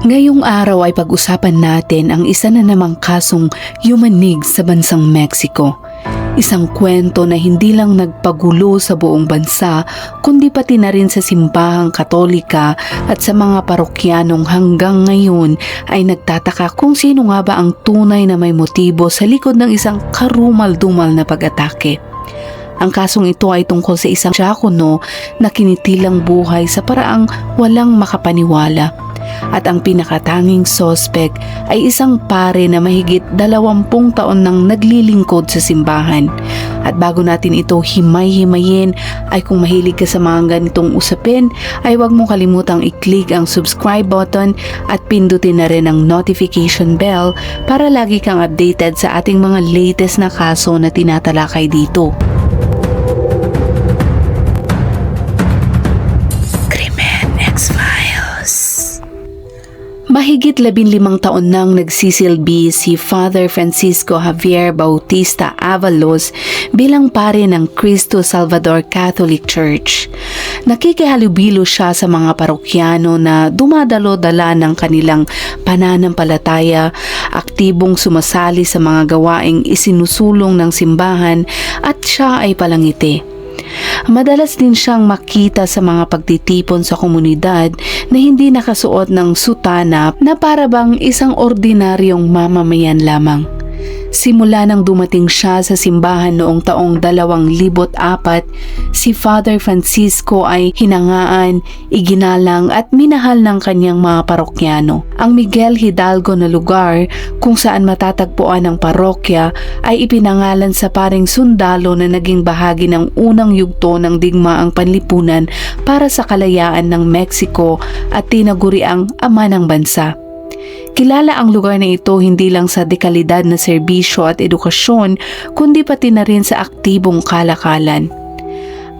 Ngayong araw ay pag-usapan natin ang isa na namang kasong yumanig sa bansang Mexico. Isang kwento na hindi lang nagpagulo sa buong bansa, kundi pati na rin sa simbahang katolika at sa mga parokyanong hanggang ngayon ay nagtataka kung sino nga ba ang tunay na may motibo sa likod ng isang karumal-dumal na pag-atake. Ang kasong ito ay tungkol sa isang diakono na kinitilang buhay sa paraang walang makapaniwala. At ang pinakatanging sospek ay isang pare na mahigit dalawampung taon nang naglilingkod sa simbahan. At bago natin ito himay-himayin ay kung mahilig ka sa mga ganitong usapin ay huwag mong kalimutang i-click ang subscribe button at pindutin na rin ang notification bell para lagi kang updated sa ating mga latest na kaso na tinatalakay dito. Mahigit labinlimang taon nang nagsisilbi si Father Francisco Javier Bautista Avalos bilang pare ng Cristo Salvador Catholic Church. Nakikihalubilo siya sa mga parokyano na dumadalo-dala ng kanilang pananampalataya, aktibong sumasali sa mga gawaing isinusulong ng simbahan at siya ay palangiti. Madalas din siyang makita sa mga pagtitipon sa komunidad na hindi nakasuot ng sutana na para bang isang ordinaryong mamamayan lamang. Simula nang dumating siya sa simbahan noong taong 2004, si Father Francisco ay hinangaan, iginalang at minahal ng kanyang mga parokyano. Ang Miguel Hidalgo na lugar kung saan matatagpuan ang parokya ay ipinangalan sa paring sundalo na naging bahagi ng unang yugto ng digmaang panlipunan para sa kalayaan ng Mexico at tinaguri ang ama ng bansa. Kilala ang lugar na ito hindi lang sa dekalidad na serbisyo at edukasyon, kundi pati na rin sa aktibong kalakalan.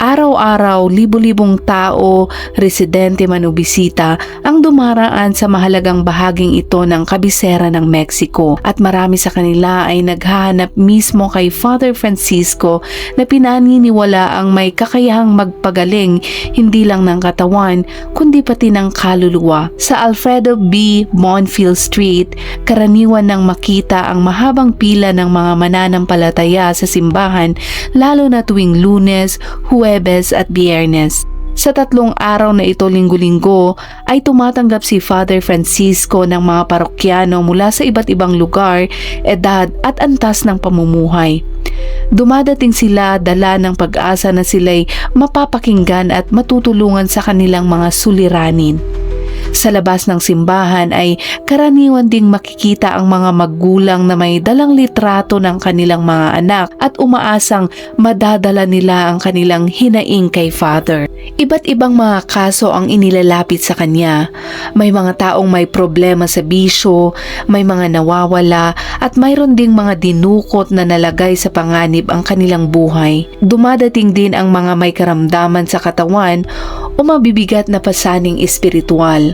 Araw-araw, libo-libong tao, residente man o bisita ang dumaraan sa mahalagang bahaging ito ng kabisera ng Mexico at marami sa kanila ay naghahanap mismo kay Father Francisco na pinaniniwala ang may kakayahang magpagaling hindi lang ng katawan kundi pati ng kaluluwa. Sa Alfredo B. Monfield Street, karaniwan nang makita ang mahabang pila ng mga mananampalataya sa simbahan lalo na tuwing lunes, Huwebes at Biyernes. Sa tatlong araw na ito linggo-linggo ay tumatanggap si Father Francisco ng mga parokyano mula sa iba't ibang lugar, edad at antas ng pamumuhay. Dumadating sila dala ng pag-asa na sila'y mapapakinggan at matutulungan sa kanilang mga suliranin. Sa labas ng simbahan ay karaniwan ding makikita ang mga magulang na may dalang litrato ng kanilang mga anak at umaasang madadala nila ang kanilang hinaing kay Father. Iba't ibang mga kaso ang inilalapit sa kanya. May mga taong may problema sa bisyo, may mga nawawala at mayroon ding mga dinukot na nalagay sa panganib ang kanilang buhay. Dumadating din ang mga may karamdaman sa katawan o mabibigat na pasaning espiritual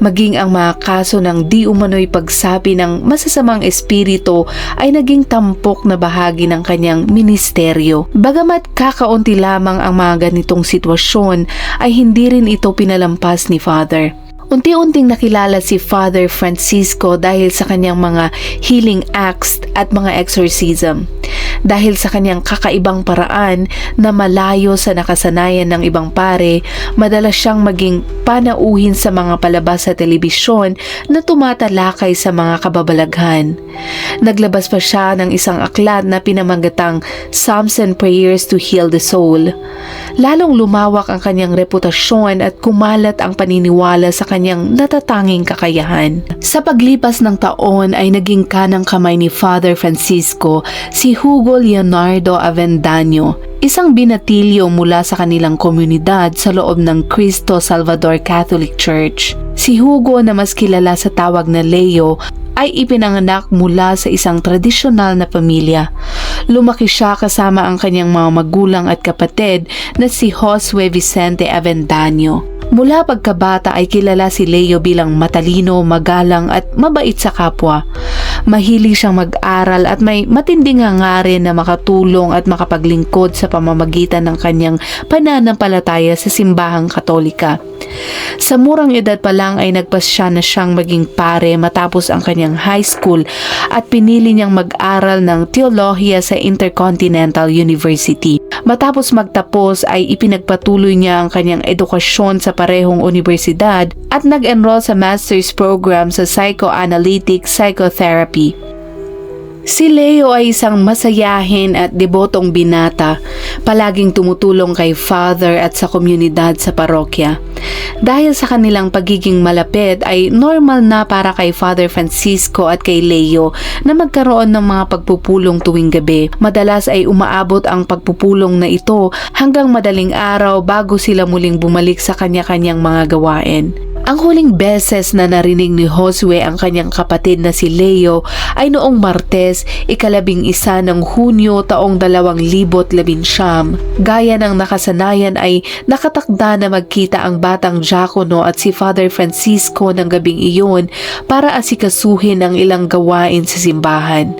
maging ang mga kaso ng di umano'y pagsabi ng masasamang espiritu ay naging tampok na bahagi ng kanyang ministeryo. Bagamat kakaunti lamang ang mga ganitong sitwasyon ay hindi rin ito pinalampas ni Father. Unti-unting nakilala si Father Francisco dahil sa kanyang mga healing acts at mga exorcism. Dahil sa kanyang kakaibang paraan na malayo sa nakasanayan ng ibang pare, madalas siyang maging panauhin sa mga palabas sa telebisyon na tumatalakay sa mga kababalaghan. Naglabas pa siya ng isang aklat na pinamagatang Psalms and Prayers to Heal the Soul. Lalong lumawak ang kanyang reputasyon at kumalat ang paniniwala sa kanyang natatanging kakayahan. Sa paglipas ng taon ay naging kanang kamay ni Father Francisco si Hugo Leonardo Avendaño, isang binatilyo mula sa kanilang komunidad sa loob ng Cristo Salvador Catholic Church. Si Hugo na mas kilala sa tawag na Leo ay ipinanganak mula sa isang tradisyonal na pamilya. Lumaki siya kasama ang kanyang mga magulang at kapatid na si Josue Vicente Avendaño. Mula pagkabata ay kilala si Leo bilang matalino, magalang at mabait sa kapwa. Mahilig siyang mag-aral at may matinding hangarin na makatulong at makapaglingkod sa pamamagitan ng kanyang pananampalataya sa simbahang katolika. Sa murang edad pa lang ay nagpasya na siyang maging pare matapos ang kanyang high school at pinili niyang mag-aral ng teolohiya sa Intercontinental University. Matapos magtapos ay ipinagpatuloy niya ang kanyang edukasyon sa parehong universidad at nag-enroll sa master's program sa psychoanalytic psychotherapy. be. Si Leo ay isang masayahin at debotong binata, palaging tumutulong kay father at sa komunidad sa parokya. Dahil sa kanilang pagiging malapit ay normal na para kay Father Francisco at kay Leo na magkaroon ng mga pagpupulong tuwing gabi. Madalas ay umaabot ang pagpupulong na ito hanggang madaling araw bago sila muling bumalik sa kanya-kanyang mga gawain. Ang huling beses na narinig ni Josue ang kanyang kapatid na si Leo ay noong Martes, ikalabing isa ng Hunyo taong 2019. Gaya ng nakasanayan ay nakatakda na magkita ang batang Giacono at si Father Francisco ng gabing iyon para asikasuhin ang ilang gawain sa simbahan.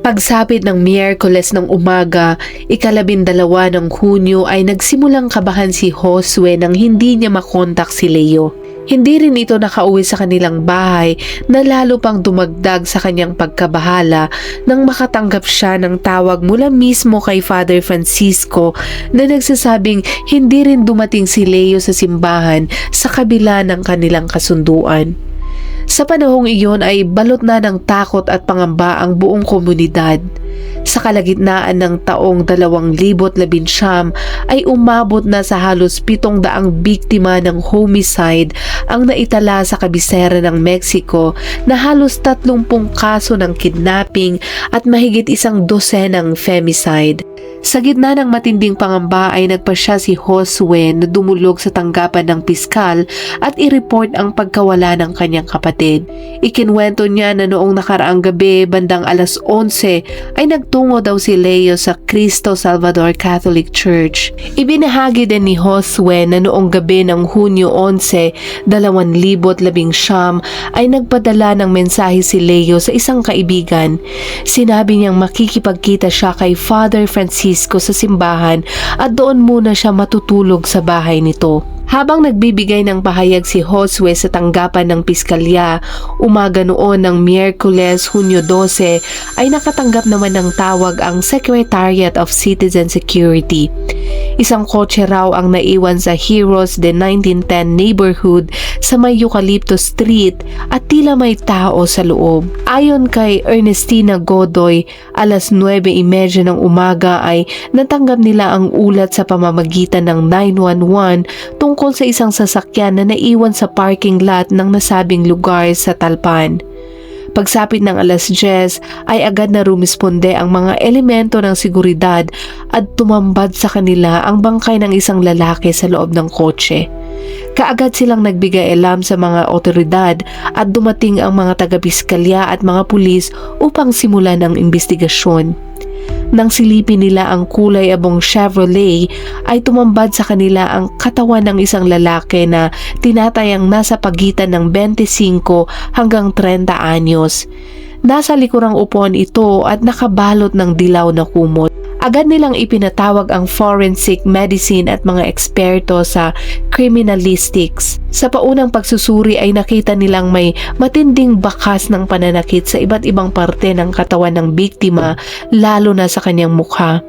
Pagsapit ng Miyerkules ng umaga, ikalabindalawa ng Hunyo ay nagsimulang kabahan si Josue nang hindi niya makontak si Leo. Hindi rin ito nakauwi sa kanilang bahay na lalo pang dumagdag sa kanyang pagkabahala nang makatanggap siya ng tawag mula mismo kay Father Francisco na nagsasabing hindi rin dumating si Leo sa simbahan sa kabila ng kanilang kasunduan. Sa panahong iyon ay balot na ng takot at pangamba ang buong komunidad. Sa kalagitnaan ng taong 2019 ay umabot na sa halos 700 biktima ng homicide ang naitala sa kabisera ng Mexico na halos 30 kaso ng kidnapping at mahigit isang dosenang femicide. Sa gitna ng matinding pangamba ay nagpasya si Josue na dumulog sa tanggapan ng piskal at i-report ang pagkawala ng kanyang kapatid. Ikinwento niya na noong nakaraang gabi bandang alas 11 ay nagtungo daw si Leo sa Cristo Salvador Catholic Church. Ibinahagi din ni Josue na noong gabi ng Hunyo 11, 2019 ay nagpadala ng mensahe si Leo sa isang kaibigan. Sinabi niyang makikipagkita siya kay Father Francisco sa simbahan at doon muna siya matutulog sa bahay nito. Habang nagbibigay ng pahayag si Josue sa tanggapan ng piskalya, umaga noon ng Miyerkules, Hunyo 12, ay nakatanggap naman ng tawag ang Secretariat of Citizen Security. Isang kotse raw ang naiwan sa Heroes de 1910 neighborhood sa may Eucalyptus Street at tila may tao sa loob. Ayon kay Ernestina Godoy, alas 9.30 ng umaga ay natanggap nila ang ulat sa pamamagitan ng 911 tungkol sa isang sasakyan na naiwan sa parking lot ng nasabing lugar sa Talpan. Pagsapit ng alas 10 ay agad na rumisponde ang mga elemento ng seguridad at tumambad sa kanila ang bangkay ng isang lalaki sa loob ng kotse. Kaagad silang nagbigay alam sa mga otoridad at dumating ang mga taga-biskalya at mga pulis upang simulan ang investigasyon. Nang silipin nila ang kulay abong Chevrolet ay tumambad sa kanila ang katawan ng isang lalaki na tinatayang nasa pagitan ng 25 hanggang 30 anyos. Nasa likurang upuan ito at nakabalot ng dilaw na kumot. Agad nilang ipinatawag ang forensic medicine at mga eksperto sa criminalistics. Sa paunang pagsusuri ay nakita nilang may matinding bakas ng pananakit sa iba't ibang parte ng katawan ng biktima lalo na sa kanyang mukha.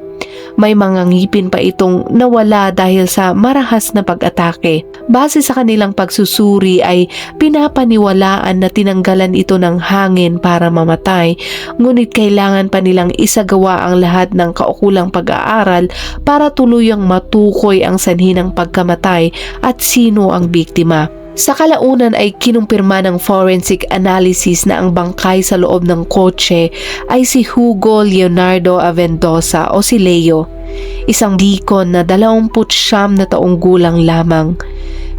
May mga ngipin pa itong nawala dahil sa marahas na pag-atake. Base sa kanilang pagsusuri ay pinapaniwalaan na tinanggalan ito ng hangin para mamatay, ngunit kailangan pa nilang isagawa ang lahat ng kaukulang pag-aaral para tuluyang matukoy ang sanhi ng pagkamatay at sino ang biktima. Sa kalaunan ay kinumpirma ng forensic analysis na ang bangkay sa loob ng kotse ay si Hugo Leonardo Avendosa o si Leo, isang dikon na 29 na taong gulang lamang.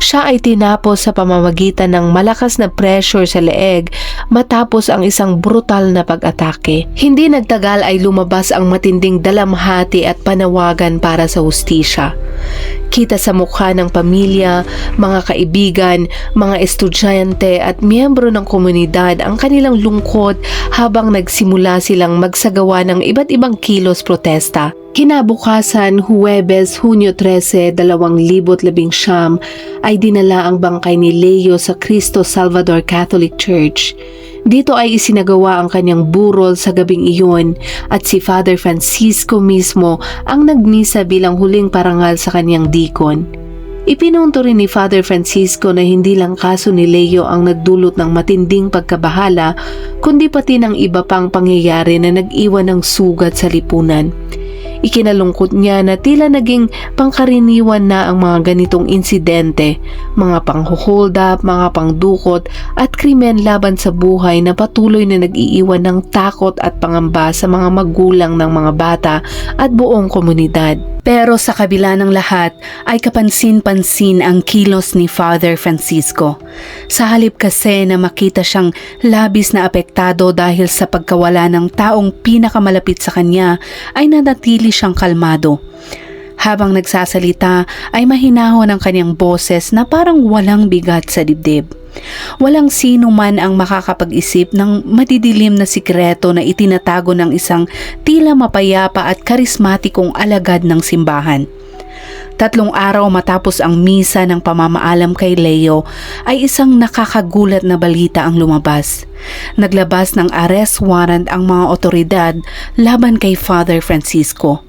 Siya ay tinapos sa pamamagitan ng malakas na pressure sa leeg matapos ang isang brutal na pag-atake. Hindi nagtagal ay lumabas ang matinding dalamhati at panawagan para sa hustisya. Kita sa mukha ng pamilya, mga kaibigan, mga estudyante at miyembro ng komunidad ang kanilang lungkot habang nagsimula silang magsagawa ng iba't ibang kilos protesta. Kinabukasan, Huwebes, Hunyo 13, 2019 ay dinala ang bangkay ni Leo sa Cristo Salvador Catholic Church. Dito ay isinagawa ang kanyang burol sa gabing iyon at si Father Francisco mismo ang nagmisa bilang huling parangal sa kanyang dikon. Ipinunto rin ni Father Francisco na hindi lang kaso ni Leo ang nagdulot ng matinding pagkabahala, kundi pati ng iba pang pangyayari na nag-iwan ng sugat sa lipunan. Ikinalungkot niya na tila naging pangkaraniwan na ang mga ganitong insidente, mga panghuhold up, mga pangdukot at krimen laban sa buhay na patuloy na nag-iiwan ng takot at pangamba sa mga magulang ng mga bata at buong komunidad. Pero sa kabila ng lahat ay kapansin-pansin ang kilos ni Father Francisco. Sa halip kasi na makita siyang labis na apektado dahil sa pagkawala ng taong pinakamalapit sa kanya ay nanatili siyang kalmado. Habang nagsasalita ay mahinahon ang kanyang boses na parang walang bigat sa dibdib. Walang sino man ang makakapag-isip ng madidilim na sikreto na itinatago ng isang tila mapayapa at karismatikong alagad ng simbahan. Tatlong araw matapos ang misa ng pamamaalam kay Leo ay isang nakakagulat na balita ang lumabas. Naglabas ng arrest warrant ang mga otoridad laban kay Father Francisco.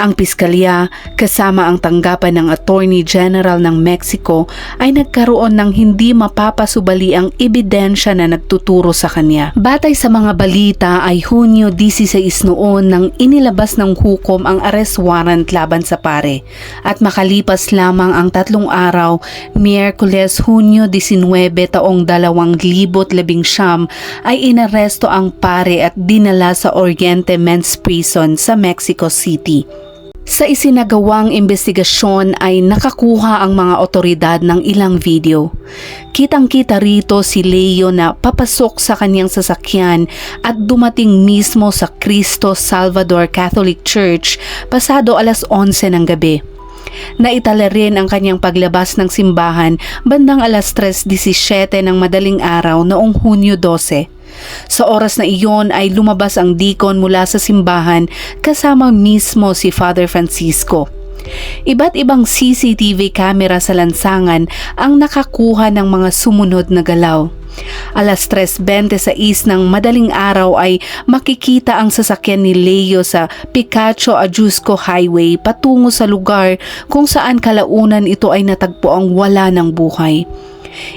Ang piskalya kasama ang tanggapan ng Attorney General ng Mexico ay nagkaroon ng hindi mapapasubali ang ebidensya na nagtuturo sa kanya. Batay sa mga balita ay Hunyo 16 noon nang inilabas ng hukom ang arrest warrant laban sa pare at makalipas lamang ang tatlong araw, Miyerkules Hunyo 19 taong 2019 ay inaresto ang pare at dinala sa Oriente Men's Prison sa Mexico City. Sa isinagawang investigasyon ay nakakuha ang mga otoridad ng ilang video. Kitang-kita rito si Leo na papasok sa kanyang sasakyan at dumating mismo sa Cristo Salvador Catholic Church pasado alas 11 ng gabi. Naitala rin ang kanyang paglabas ng simbahan bandang alas 3.17 ng madaling araw noong Hunyo 12. Sa oras na iyon ay lumabas ang deacon mula sa simbahan kasama mismo si Father Francisco. Iba't ibang CCTV camera sa lansangan ang nakakuha ng mga sumunod na galaw. Alas 3.26 ng madaling araw ay makikita ang sasakyan ni Leo sa Picacho Ajusco Highway patungo sa lugar kung saan kalaunan ito ay natagpo ang wala ng buhay.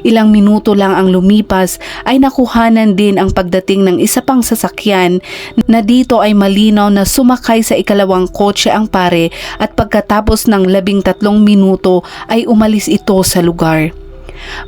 Ilang minuto lang ang lumipas ay nakuhanan din ang pagdating ng isa pang sasakyan na dito ay malinaw na sumakay sa ikalawang kotse ang pare at pagkatapos ng labing tatlong minuto ay umalis ito sa lugar.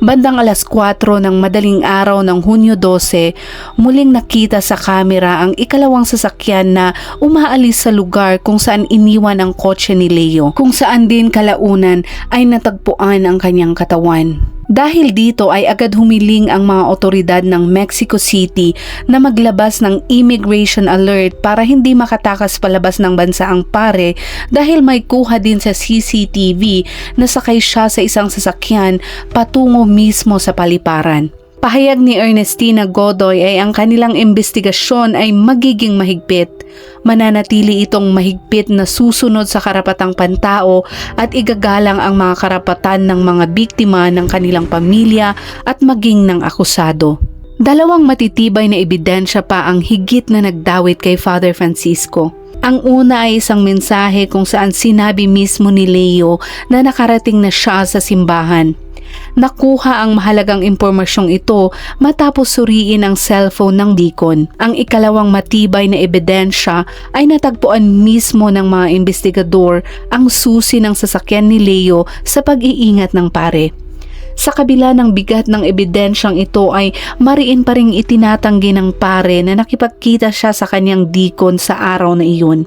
Bandang alas 4 ng madaling araw ng Hunyo 12, muling nakita sa kamera ang ikalawang sasakyan na umaalis sa lugar kung saan iniwan ang kotse ni Leo, kung saan din kalaunan ay natagpuan ang kanyang katawan. Dahil dito ay agad humiling ang mga otoridad ng Mexico City na maglabas ng immigration alert para hindi makatakas palabas ng bansa ang pare dahil may kuha din sa CCTV na sakay siya sa isang sasakyan patungo mismo sa paliparan. Pahayag ni Ernestina Godoy ay ang kanilang investigasyon ay magiging mahigpit. Mananatili itong mahigpit na susunod sa karapatang pantao at igagalang ang mga karapatan ng mga biktima ng kanilang pamilya at maging ng akusado. Dalawang matitibay na ebidensya pa ang higit na nagdawit kay Father Francisco. Ang una ay isang mensahe kung saan sinabi mismo ni Leo na nakarating na siya sa simbahan. Nakuha ang mahalagang impormasyong ito matapos suriin ang cellphone ng Deacon. Ang ikalawang matibay na ebidensya ay natagpuan mismo ng mga investigador ang susi ng sasakyan ni Leo sa pag-iingat ng pare. Sa kabila ng bigat ng ebidensyang ito ay mariin pa rin itinatanggi ng pare na nakipagkita siya sa kanyang dikon sa araw na iyon.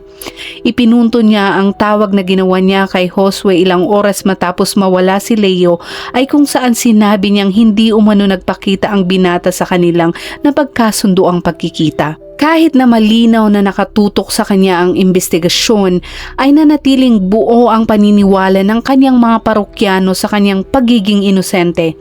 Ipinunto niya ang tawag na ginawa niya kay Josue ilang oras matapos mawala si Leo ay kung saan sinabi niyang hindi umano nagpakita ang binata sa kanilang na pagkasundo ang pagkikita. Kahit na malinaw na nakatutok sa kanya ang investigasyon, ay nanatiling buo ang paniniwala ng kanyang mga parokyano sa kanyang pagiging inosente.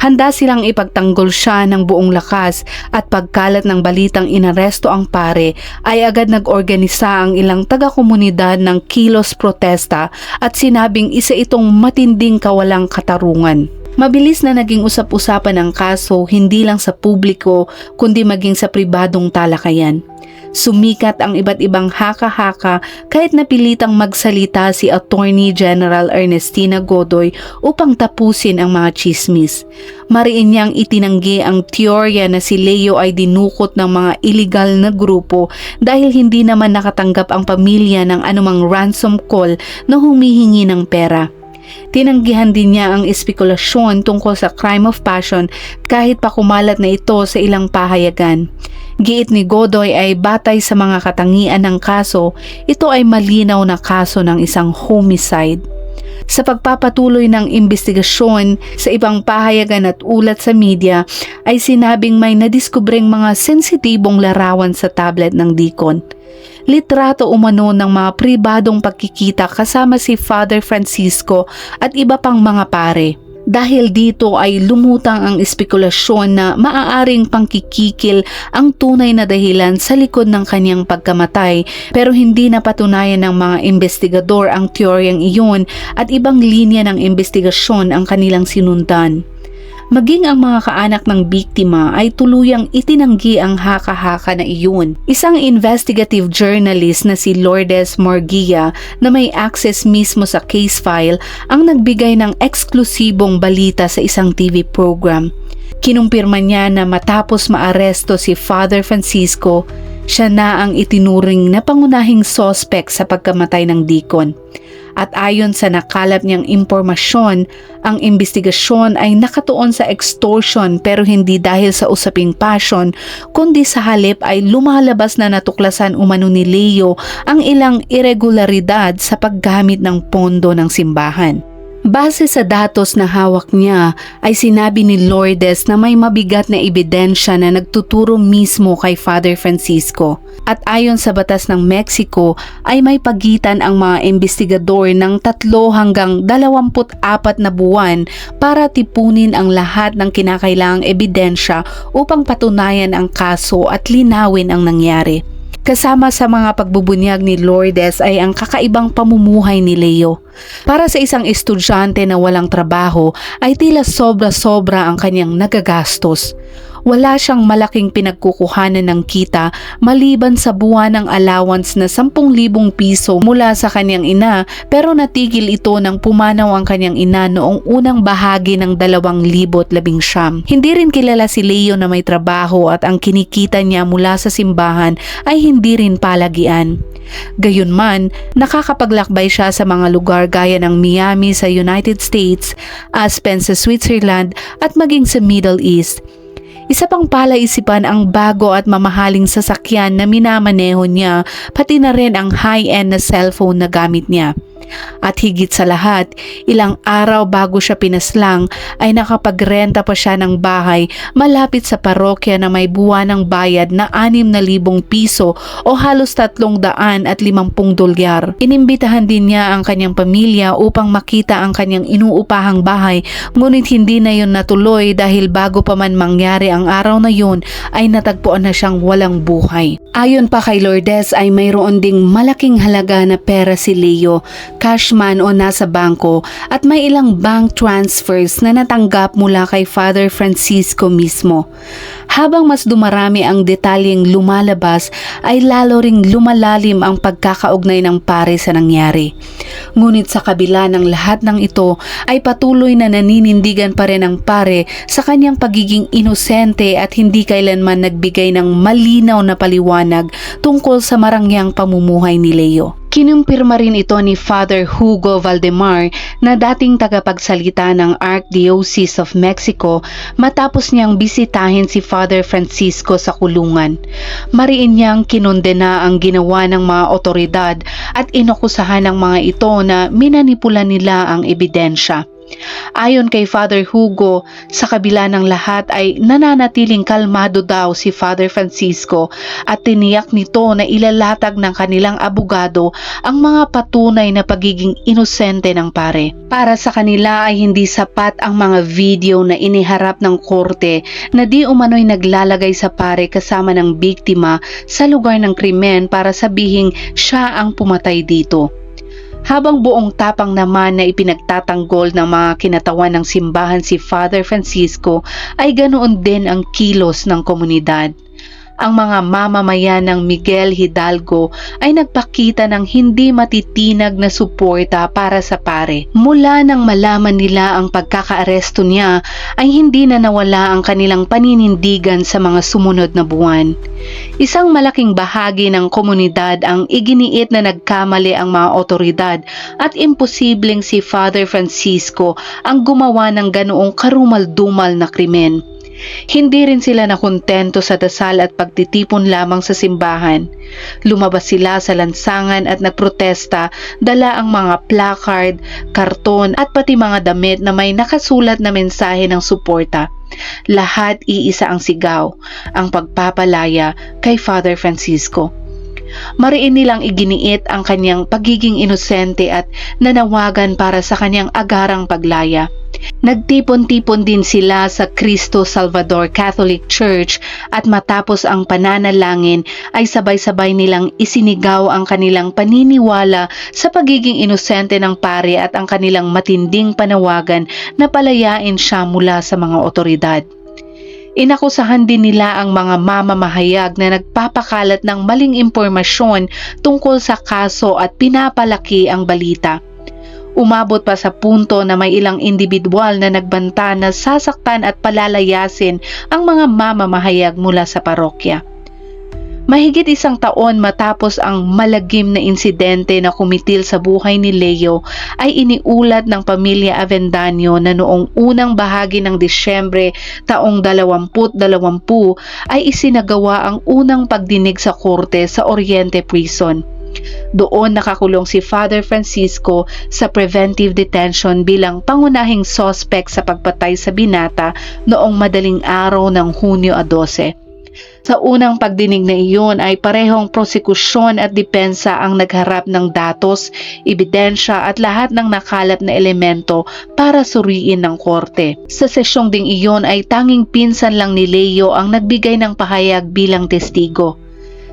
Handa silang ipagtanggol siya ng buong lakas at pagkalat ng balitang inaresto ang pare ay agad nag-organisa ang ilang taga-komunidad ng kilos protesta at sinabing isa itong matinding kawalang katarungan. Mabilis na naging usap-usapan ang kaso hindi lang sa publiko kundi maging sa pribadong talakayan. Sumikat ang iba't ibang haka-haka kahit napilitang magsalita si Attorney General Ernestina Godoy upang tapusin ang mga chismis. Mariin niyang itinanggi ang teorya na si Leo ay dinukot ng mga illegal na grupo dahil hindi naman nakatanggap ang pamilya ng anumang ransom call na humihingi ng pera. Tinanggihan din niya ang espekulasyon tungkol sa crime of passion kahit pa kumalat na ito sa ilang pahayagan. Giit ni Godoy ay batay sa mga katangian ng kaso, ito ay malinaw na kaso ng isang homicide. Sa pagpapatuloy ng investigasyon sa ibang pahayagan at ulat sa media ay sinabing may nadiskubreng mga sensitibong larawan sa tablet ng Dikon litrato umano ng mga pribadong pagkikita kasama si Father Francisco at iba pang mga pare. Dahil dito ay lumutang ang espekulasyon na maaaring pangkikikil ang tunay na dahilan sa likod ng kanyang pagkamatay pero hindi napatunayan ng mga investigador ang teoryang iyon at ibang linya ng investigasyon ang kanilang sinundan maging ang mga kaanak ng biktima ay tuluyang itinanggi ang haka-haka na iyon. Isang investigative journalist na si Lourdes Morgia na may access mismo sa case file ang nagbigay ng eksklusibong balita sa isang TV program. Kinumpirma niya na matapos maaresto si Father Francisco, siya na ang itinuring na pangunahing sospek sa pagkamatay ng dikon. At ayon sa nakalap niyang impormasyon, ang investigasyon ay nakatuon sa extortion pero hindi dahil sa usaping passion, kundi sa halip ay lumalabas na natuklasan umano ni Leo ang ilang irregularidad sa paggamit ng pondo ng simbahan. Base sa datos na hawak niya ay sinabi ni Lourdes na may mabigat na ebidensya na nagtuturo mismo kay Father Francisco. At ayon sa batas ng Mexico ay may pagitan ang mga investigador ng tatlo hanggang 24 na buwan para tipunin ang lahat ng kinakailangang ebidensya upang patunayan ang kaso at linawin ang nangyari. Kasama sa mga pagbubunyag ni Lourdes ay ang kakaibang pamumuhay ni Leo. Para sa isang estudyante na walang trabaho ay tila sobra-sobra ang kanyang nagagastos wala siyang malaking pinagkukuhanan ng kita maliban sa buwan ng allowance na 10,000 piso mula sa kanyang ina pero natigil ito nang pumanaw ang kanyang ina noong unang bahagi ng 2019. Hindi rin kilala si Leo na may trabaho at ang kinikita niya mula sa simbahan ay hindi rin palagian. Gayunman, nakakapaglakbay siya sa mga lugar gaya ng Miami sa United States, Aspen sa Switzerland at maging sa Middle East isa pang palaisipan ang bago at mamahaling sasakyan na minamaneho niya pati na rin ang high-end na cellphone na gamit niya. At higit sa lahat, ilang araw bago siya pinaslang ay nakapagrenta pa siya ng bahay malapit sa parokya na may buwan ng bayad na 6,000 piso o halos 350 dolyar. Inimbitahan din niya ang kanyang pamilya upang makita ang kanyang inuupahang bahay ngunit hindi na yon natuloy dahil bago pa man mangyari ang araw na yun ay natagpuan na siyang walang buhay. Ayon pa kay Lourdes ay mayroon ding malaking halaga na pera si Leo cash man o nasa bangko at may ilang bank transfers na natanggap mula kay Father Francisco mismo. Habang mas dumarami ang detalyeng lumalabas ay lalo ring lumalalim ang pagkakaugnay ng pare sa nangyari. Ngunit sa kabila ng lahat ng ito ay patuloy na naninindigan pa rin ang pare sa kanyang pagiging inosente at hindi kailanman nagbigay ng malinaw na paliwanag tungkol sa marangyang pamumuhay ni Leo. Kinumpirma rin ito ni Father Hugo Valdemar na dating tagapagsalita ng Archdiocese of Mexico matapos niyang bisitahin si Father Francisco sa kulungan. Mariin niyang kinondena ang ginawa ng mga otoridad at inokusahan ng mga ito na minanipula nila ang ebidensya. Ayon kay Father Hugo, sa kabila ng lahat ay nananatiling kalmado daw si Father Francisco at tiniyak nito na ilalatag ng kanilang abogado ang mga patunay na pagiging inosente ng pare. Para sa kanila ay hindi sapat ang mga video na iniharap ng korte na di umano'y naglalagay sa pare kasama ng biktima sa lugar ng krimen para sabihing siya ang pumatay dito habang buong tapang naman na ipinagtatanggol ng mga kinatawan ng simbahan si Father Francisco ay ganoon din ang kilos ng komunidad ang mga mamamayan ng Miguel Hidalgo ay nagpakita ng hindi matitinag na suporta para sa pare. Mula nang malaman nila ang pagkakaaresto niya ay hindi na nawala ang kanilang paninindigan sa mga sumunod na buwan. Isang malaking bahagi ng komunidad ang iginiit na nagkamali ang mga otoridad at imposibleng si Father Francisco ang gumawa ng ganoong karumal-dumal na krimen. Hindi rin sila nakontento sa dasal at pagtitipon lamang sa simbahan. Lumabas sila sa lansangan at nagprotesta, dala ang mga placard, karton at pati mga damit na may nakasulat na mensahe ng suporta. Lahat iisa ang sigaw, ang pagpapalaya kay Father Francisco. Mariin nilang iginiit ang kanyang pagiging inosente at nanawagan para sa kanyang agarang paglaya. Nagtipon-tipon din sila sa Cristo Salvador Catholic Church at matapos ang pananalangin ay sabay-sabay nilang isinigaw ang kanilang paniniwala sa pagiging inosente ng pare at ang kanilang matinding panawagan na palayain siya mula sa mga otoridad. Inakusahan din nila ang mga mamamahayag na nagpapakalat ng maling impormasyon tungkol sa kaso at pinapalaki ang balita. Umabot pa sa punto na may ilang individual na nagbanta na sasaktan at palalayasin ang mga mamamahayag mula sa parokya. Mahigit isang taon matapos ang malagim na insidente na kumitil sa buhay ni Leo ay iniulat ng pamilya Avendaño na noong unang bahagi ng Disyembre taong 2020 ay isinagawa ang unang pagdinig sa korte sa Oriente Prison. Doon nakakulong si Father Francisco sa preventive detention bilang pangunahing sospek sa pagpatay sa binata noong madaling araw ng Hunyo 12. Sa unang pagdinig na iyon ay parehong prosekusyon at depensa ang nagharap ng datos, ebidensya at lahat ng nakalap na elemento para suriin ng korte. Sa sesyong ding iyon ay tanging pinsan lang ni Leo ang nagbigay ng pahayag bilang testigo.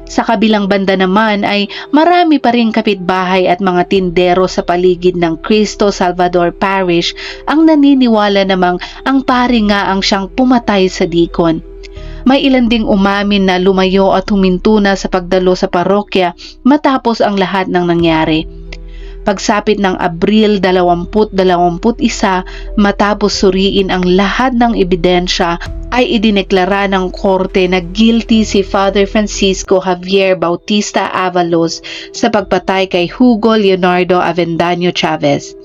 Sa kabilang banda naman ay marami pa rin kapitbahay at mga tindero sa paligid ng Cristo Salvador Parish ang naniniwala namang ang pari nga ang siyang pumatay sa dikon. May ilan ding umamin na lumayo at huminto na sa pagdalo sa parokya matapos ang lahat ng nangyari. Pagsapit ng Abril 2021 matapos suriin ang lahat ng ebidensya ay idineklara ng korte na guilty si Father Francisco Javier Bautista Avalos sa pagpatay kay Hugo Leonardo Avendaño Chavez.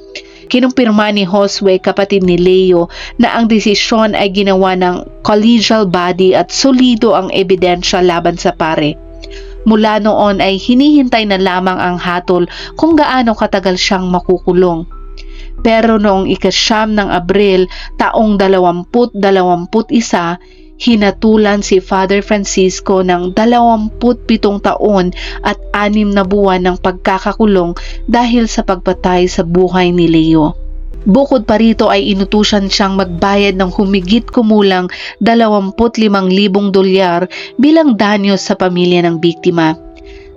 Kinumpirma ni Josue kapatid ni Leo na ang desisyon ay ginawa ng collegial body at solido ang ebidensya laban sa pare. Mula noon ay hinihintay na lamang ang hatol kung gaano katagal siyang makukulong. Pero noong ikasyam ng Abril taong 2021, hinatulan si Father Francisco ng 27 taon at anim na buwan ng pagkakakulong dahil sa pagpatay sa buhay ni Leo. Bukod pa rito ay inutusan siyang magbayad ng humigit kumulang 25,000 dolyar bilang danyo sa pamilya ng biktima.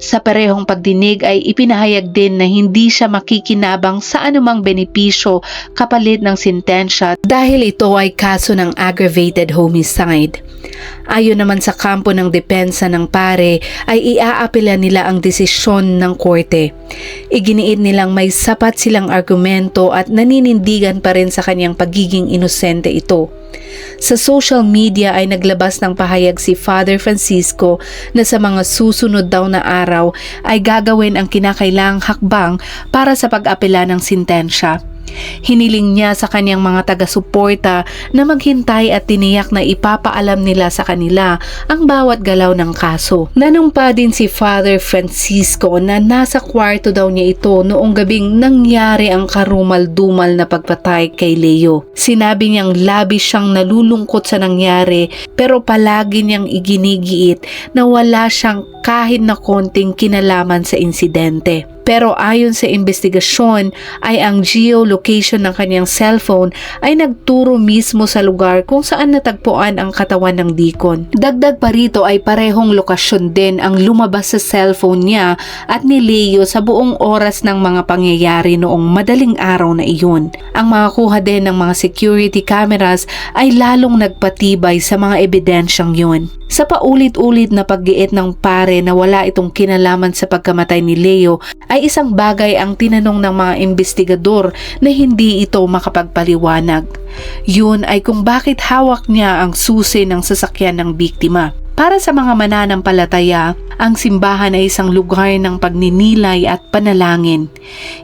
Sa parehong pagdinig ay ipinahayag din na hindi siya makikinabang sa anumang benepisyo kapalit ng sintensya dahil ito ay kaso ng aggravated homicide. Ayon naman sa kampo ng depensa ng pare ay iaapela nila ang desisyon ng korte. Iginiit nilang may sapat silang argumento at naninindigan pa rin sa kanyang pagiging inosente ito. Sa social media ay naglabas ng pahayag si Father Francisco na sa mga susunod daw na araw ay gagawin ang kinakailangang hakbang para sa pag-apela ng sintensya. Hiniling niya sa kanyang mga taga-suporta na maghintay at tiniyak na ipapaalam nila sa kanila ang bawat galaw ng kaso. Nanumpa din si Father Francisco na nasa kwarto daw niya ito noong gabing nangyari ang karumal-dumal na pagpatay kay Leo. Sinabi niyang labis siyang nalulungkot sa nangyari pero palagi niyang iginigiit na wala siyang kahit na konting kinalaman sa insidente. Pero ayon sa investigasyon ay ang geolocation ng kanyang cellphone ay nagturo mismo sa lugar kung saan natagpuan ang katawan ng Deacon. Dagdag pa rito ay parehong lokasyon din ang lumabas sa cellphone niya at ni Leo sa buong oras ng mga pangyayari noong madaling araw na iyon. Ang mga kuha din ng mga security cameras ay lalong nagpatibay sa mga ebidensyang yun. Sa paulit-ulit na paggiit ng pare na wala itong kinalaman sa pagkamatay ni Leo ay isang bagay ang tinanong ng mga investigador na hindi ito makapagpaliwanag. Yun ay kung bakit hawak niya ang susi ng sasakyan ng biktima. Para sa mga mananampalataya, ang simbahan ay isang lugar ng pagninilay at panalangin.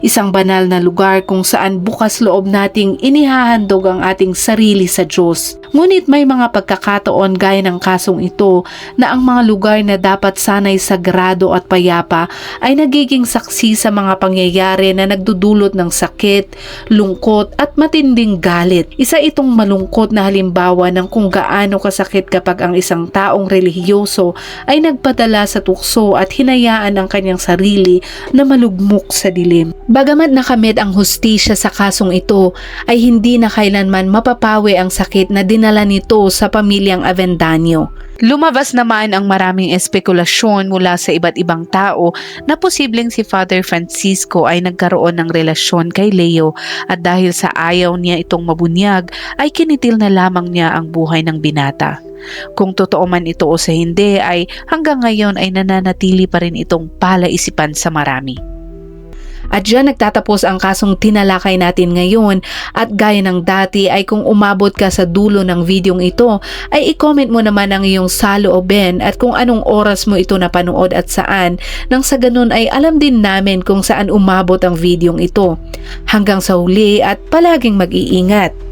Isang banal na lugar kung saan bukas loob nating inihahandog ang ating sarili sa Diyos. Ngunit may mga pagkakataon gaya ng kasong ito na ang mga lugar na dapat sanay sagrado at payapa ay nagiging saksi sa mga pangyayari na nagdudulot ng sakit, lungkot at matinding galit. Isa itong malungkot na halimbawa ng kung gaano kasakit kapag ang isang taong relihiyoso ay nagpadala sa tukso at hinayaan ang kanyang sarili na malugmok sa dilim. Bagamat nakamit ang hustisya sa kasong ito, ay hindi na kailanman mapapawi ang sakit na dinala nito sa pamilyang Avendaño. Lumabas naman ang maraming espekulasyon mula sa iba't ibang tao na posibleng si Father Francisco ay nagkaroon ng relasyon kay Leo at dahil sa ayaw niya itong mabunyag ay kinitil na lamang niya ang buhay ng binata. Kung totoo man ito o sa hindi ay hanggang ngayon ay nananatili pa rin itong palaisipan sa marami. At dyan nagtatapos ang kasong tinalakay natin ngayon at gaya ng dati ay kung umabot ka sa dulo ng videong ito ay i-comment mo naman ang iyong saloobin at kung anong oras mo ito napanood at saan nang sa ganun ay alam din namin kung saan umabot ang videong ito. Hanggang sa huli at palaging mag-iingat.